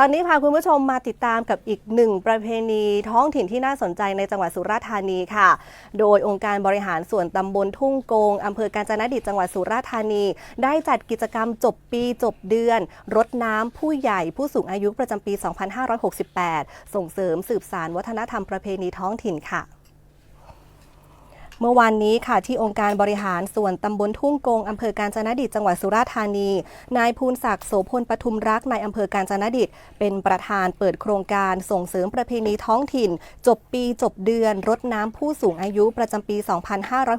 ตอนนี้พาคุณผู้ชมมาติดตามกับอีกหนึ่งประเพณีท้องถิ่นที่น่าสนใจในจังหวัดสุราษฎร์ธานีค่ะ โดยองค์การบริหารส่วนตำบลทุ่งโกงอำเภอกาญจนดิตจังหวัดสุราษฎร์ธานี ได้จัดกิจกรรมจบปีจบเดือน รดน้ำผู้ใหญ่ผู้สูงอายุประจำปี 2568 ส่งเสริมสืบสานวัฒนธรรมประเพณีท้องถิ่นค่ะ เมื่อวานนี้ค่ะที่องค์การบริหารส่วนตำบลทุ่งกงอำเภอกาญจนดิตจังหวัดสุราษฎร์ธานี นายภูนศักดิ์โสพลปทุมรักนายอำเภอกาญจนดิตเป็นประธานเปิดโครงการส่งเสริมประเพณีท้องถิ่น จบปีจบเดือนรดน้ำผู้สูงอายุประจำปี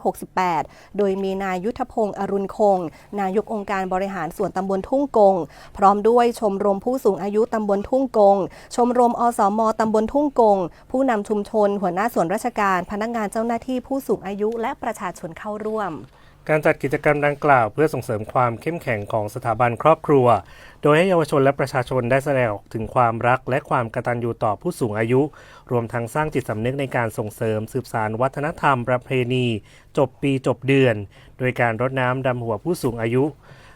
2568 โดยมีนายยุทธพงศ์อรุณคง นายกองค์การบริหารส่วนตำบลทุ่งกง พร้อมด้วยชมรมผู้สูงอายุตำบลทุ่งกง ชมรมอสมตำบลทุ่งกง ผู้นำชุมชน หัวหน้าส่วนราชการพนักงานเจ้าหน้าที่ผู้สูงอายุอายุและประชาชนเข้าร่วม การจัดกิจกรรมดังกล่าวเพื่อส่งเสริมความเข้มแข็งของสถาบันครอบครัว โดยให้เยาวชนและประชาชนได้แสดงออกถึงความรักและความกตัญญูต่อผู้สูงอายุ รวมทั้งสร้างจิตสำนึกในการส่งเสริมสืบสารวัฒนธรรมประเพณี จบปีจบเดือน โดยการรดน้ำดำหัวผู้สูงอายุ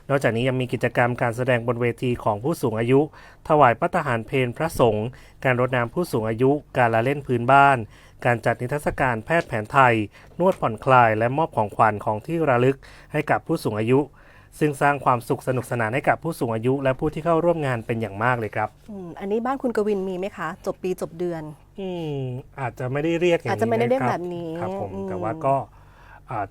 นอกจากนี้ยังมีกิจกรรมการแสดงบนเวทีของผู้สูงอายุ ถวายพระทหารเพลพระสงฆ์ การรดน้ำผู้สูงอายุ การละเล่นพื้นบ้าน การจัดนิทรรศการแพทย์แผนไทย นวดผ่อนคลายและมอบของขวัญของที่ระลึกให้กับผู้สูงอายุ ซึ่งสร้างความสุขสนุกสนานให้กับผู้สูงอายุ และผู้ที่เข้าร่วมงานเป็นอย่างมากเลยครับ อืมอันนี้บ้านคุณกวินมีไหมคะ จบปีจบเดือน อืมอาจจะไม่ได้เรียกอย่างอาจนี้จะไม่ได้เรียกนะคแบบนี้ครับผมอืม แต่ว่าก็อ่า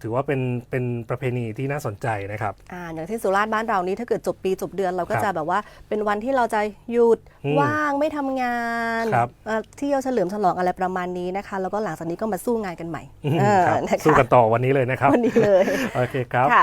ถือว่าเป็นเป็นประเพณีที่น่าสนใจนะครับอ่าอย่างที่สุราษฎร์บ้านเรานี้ถ้าเกิดจบปีจบเดือนเราก็ครับจะแบบว่าเป็นวันที่เราจะหยุดอืมว่างไม่ทำงานครับเอ่อเที่ยวเฉลิมฉลองอะไรประมาณนี้นะคะ แล้วก็หลังจากนี้ก็มาสู้งานกันใหม่อืมเออครับนะคะสู้กันต่อวันนี้เลยนะครับวันนี้เลยโอเคครับค่ะ